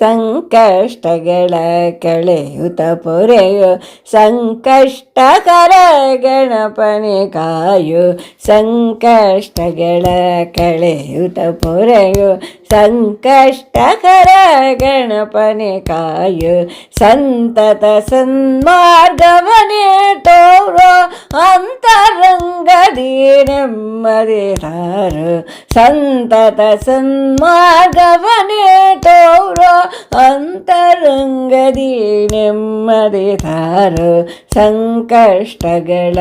ಸಂಕಷ್ಟಗಳ ಕಳೆಯುತ ಪೊರೆಯು ಸಂಕಷ್ಟಕರ ಗಣಪನೆ ಕಾಯು ಸಂಕಷ್ಟಗಳ ಕಳೆಯುತ ಪೊರೆಯು ಸಂಕಷ್ಟಕರ ಗಣಪನೆ ಕಾಯು ಸಂತತ ಸನ್ಮಾರ್ಗವನೇ ಅಂತರಂಗದಿ ನೆಮ್ಮದಿ ತಾರು ಸಂತತ ಸನ್ಮಾರ್ಗವನೇ ತೋರೋ ಅಂತರಂಗದಿ ನೆಮ್ಮದಿ ತಾರು ಸಂಕಷ್ಟಗಳ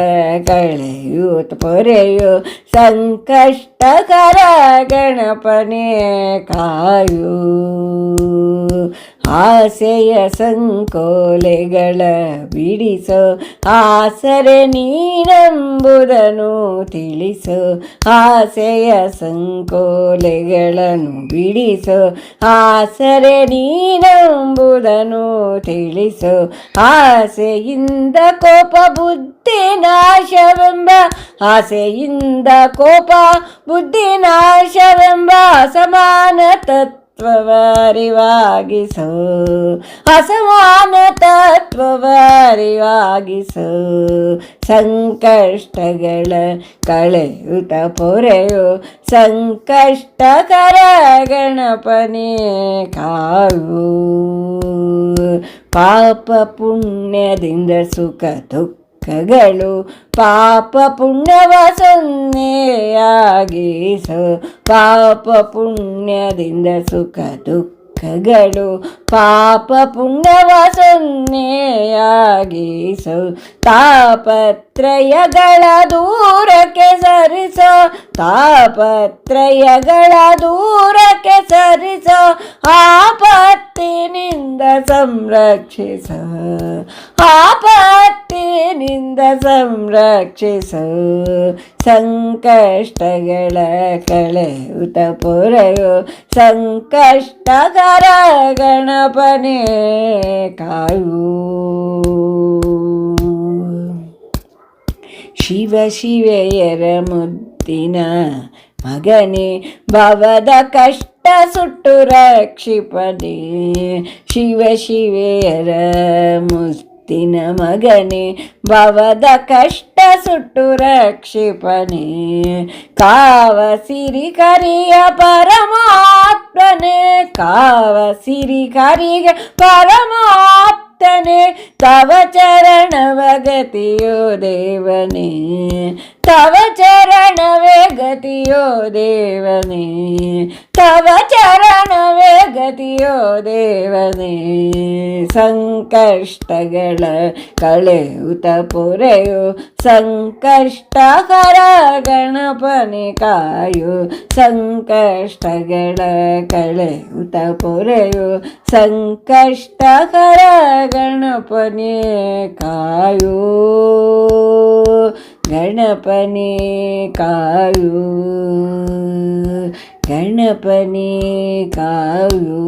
ಕಳೆಯೂತ್ ಪೊರೆಯು ಸಂಕಷ್ಟಕರ ಗಣಪನೇ ಕಾಯು. ಆಸೆಯ ಸಂಕೋಲೆಗಳ ಬಿಡಿಸೋ ಆಸರೆ ನೀನೆಂಬುದನ್ನು ತಿಳಿಸು ಆಸೆಯ ಸಂಕೋಲೆಗಳನ್ನು ಬಿಡಿಸು ಆಸರೆ ನೀನೆಂಬುದನ್ನು ತಿಳಿಸು ಆಸೆಯಿಂದ ಕೋಪ ಬುದ್ಧಿ ನಾಶವೆಂಬ ಆಸೆಯಿಂದ ಕೋಪ ಬುದ್ಧಿ ನಾಶವೆಂಬ ಅಸಮಾನ ತತ್ವವರಿವಾಗಿಸು. ಅಸಮಾನ ತತ್ವವರಿವಾಗಿಸು ಸಂಕಷ್ಟಗಳ ಕಳೆಯುತ ಪೊರೆಯು. ಸಂಕಷ್ಟಕರ ಗಣಪನೇ ಕಾವು. ಪಾಪ ಪುಣ್ಯದಿಂದ ಸುಖ ದುಃಖಗಳು ಪಾಪ ಪುಣ್ಯವ ಸೊನ್ನೆಯಾಗಿಸು ಪಾಪ ಪುಣ್ಯದಿಂದ ಸುಖ ದುಃಖಗಳು ಪಾಪ ಪುಣ್ಯವ ಸೊನ್ನೆಯಾಗಿಸು ತಾಪತ್ರಯಗಳ ದೂರಕ್ಕೆ ಸರಿಸೋ. ತಾಪತ್ರಯಗಳ ದೂರಕ್ಕೆ ಸರಿಸೋ. ಆಪತ್ತಿನಿಂದ ಸಂರಕ್ಷಿಸ. ಆಪತ್ತಿನಿಂದ ಸಂರಕ್ಷಿಸು ಸಂಕಷ್ಟಗಳ ಕಳೆಯುತ ಪೊರೆಯು ಸಂಕಷ್ಟಕರ ಗಣಪನೇ ಕಾಯು. ಶಿವ ಶಿವೆಯರ ಮುದ್ದಿನ ಮಗನೇ, ಭವದ ಕಷ್ಟ ಸುಟ್ಟು ರಕ್ಷಿಪದೇ. ಶಿವ ಶಿವೆಯರ ಮುಸ್ತಿನ ಮಗನೇ ಭವದ ಕಷ್ಟ ಸುಟ್ಟು ರಕ್ಷಿಪನೆ ಕಾವ ಸಿರಿ ಕರಿಯ ಪರಮಾತ್ಮನೆ ಕಾವ ಸಿರಿ ಕರಿಯ ಪರಮಾತ್ಮನೆ ತವ ಚರಣವ ಗತಿಯೋ ದೇವನೇ ತವ ಚರಣವೇ ಗತಿಯೋ ದೇವನೇ ತವ ಚರಣವೇ ಗತಿಯೋ ದೇವನೇ, ಸಂಕಷ್ಟಗಳ ಕಳೆಯುತ ಪೊರೆಯು ಸಂಕಷ್ಟಕರ ಗಣಪನೆ ಕಾಯು, ಸಂಕಷ್ಟಗಳ ಕಳೆಯುತ ಪೊರೆಯು ಸಂಕಷ್ಟಕರ ಗಣಪನೆ ಕಾಯು ಗಣಪನೆ ಕಾಯು. ಗಣಪನೆ ಕಾಯು